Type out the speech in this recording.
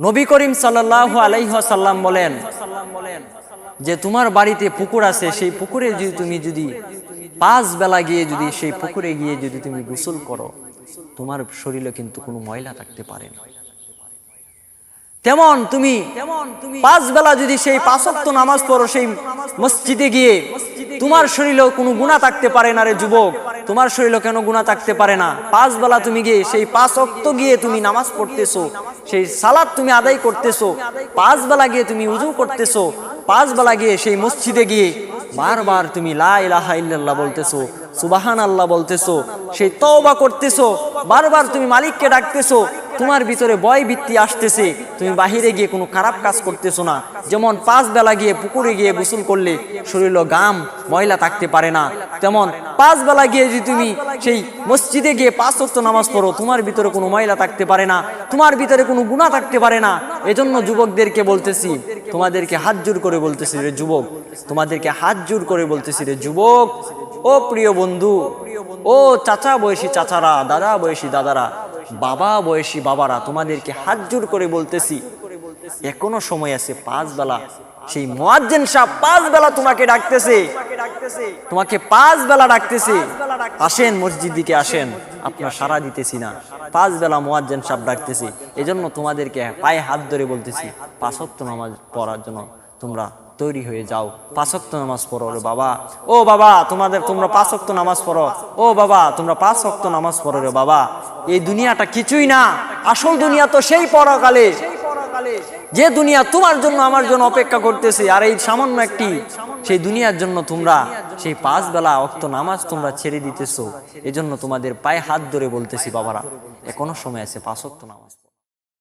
নবী করিম সাল্লাহ আলাইহাল্লাম বলেন যে তোমার বাড়িতে পুকুর আছে, সেই পুকুরে যদি তুমি যদি পাঁচ বেলা গিয়ে যদি সেই পুকুরে গিয়ে যদি তুমি গোসল করো, তোমার শরীরে কিন্তু কোনো ময়লা থাকতে পারে না। তেমন তুমি পাঁচ বেলা যদি সেই পাঁচক্ত নামাজ পড়ো, সেই মসজিদে গিয়ে তোমার শরীরেও কোনো গুণা থাকতে পারে না রে যুবক। তোমার শরীরে কেন গুণা থাকতে পারে না? পাঁচ বেলা তুমি গিয়ে সেই পাঁচ অক্ত গিয়ে তুমি নামাজ পড়তেছো, সেই সালাদ তুমি আদায় করতেছো, পাঁচ বেলা গিয়ে তুমি উজু করতেছো, পাঁচ বেলা গিয়ে সেই মসজিদে গিয়ে বারবার তুমি লা ইলাহা ইল্লাল্লাহ বলতেছো সুবাহান আল্লাহ বলতেছো, সেই তওবা করতেছো, বারবার তুমি মালিককে ডাকতেছো তোমার ভিতরে বয় বৃত্তি আসতেছে, তুমি বাহিরে গিয়ে কোনো খারাপ কাজ করতেছো না। যেমন পাঁচ বেলা গিয়ে পুকুরে গিয়ে গোসল করলে শরীরে গাম ময়লা থাকতে পারে না। তেমন পাঁচ বেলা গিয়ে যদি তুমি সেই মসজিদে গিয়ে পাঁচ ওয়াক্ত নামাজ পড়ো, তোমার ভিতরে কোনো ময়লা থাকতে পারে না, তোমার ভিতরে কোনো গুণা থাকতে পারে না। এজন্য যুবকদেরকে বলতেছি, তোমাদেরকে হাত জোর করে বলতেছি রে যুবক, তোমাদেরকে হাত জোর করে বলতেছি রে যুবক, ও প্রিয় বন্ধু, ও চাচা বয়সী চাচারা, দাদা বয়সী দাদারা বাবা বয়সী বাবারা, তোমাদেরকে হাত জোর করে বলতেছি, এখনও সময় আছে পাঁচ বেলা। সেই মোয়াজ্জেন সাহ পাঁচ বেলা তোমাকে ডাকতেছে। তোমাকে পাঁচ বেলা ডাকতেছে। আসেন মসজিদ দিকে আসেন, আপনার সারা দিতেছি না। পাঁচ বেলা মোয়াজ্জেন সাহ ডাকতেছে। এজন্য তোমাদেরকে পায়ে হাত ধরে বলতেছি পাঁচত্ব নামাজ পড়ার জন্য তোমরা তৈরি হয়ে যাও। পাঁচক্ত নামাজ পড়ো রে বাবা। ও বাবা, তোমাদের, তোমরা পাঁচক্ত নামাজ পড়ো। ও বাবা, তোমরা পাঁচক্ত নামাজ পড়ো রে বাবা। এই দুনিয়াটা কিছুই না। আসল দুনিয়া তো সেই পরকালে। যে দুনিয়া তোমার জন্য, আমার জন্য অপেক্ষা করতেছে, আর এই সামান্য একটি সেই দুনিয়ার জন্য তোমরা সেই পাঁচ বেলা অক্ত নামাজ তোমরা ছেড়ে দিতেছো। এজন্য তোমাদের পায়ে হাত ধরে বলতেছি, বাবারা, এখনও সময় আছে পাঁচ অক্ত নামাজ।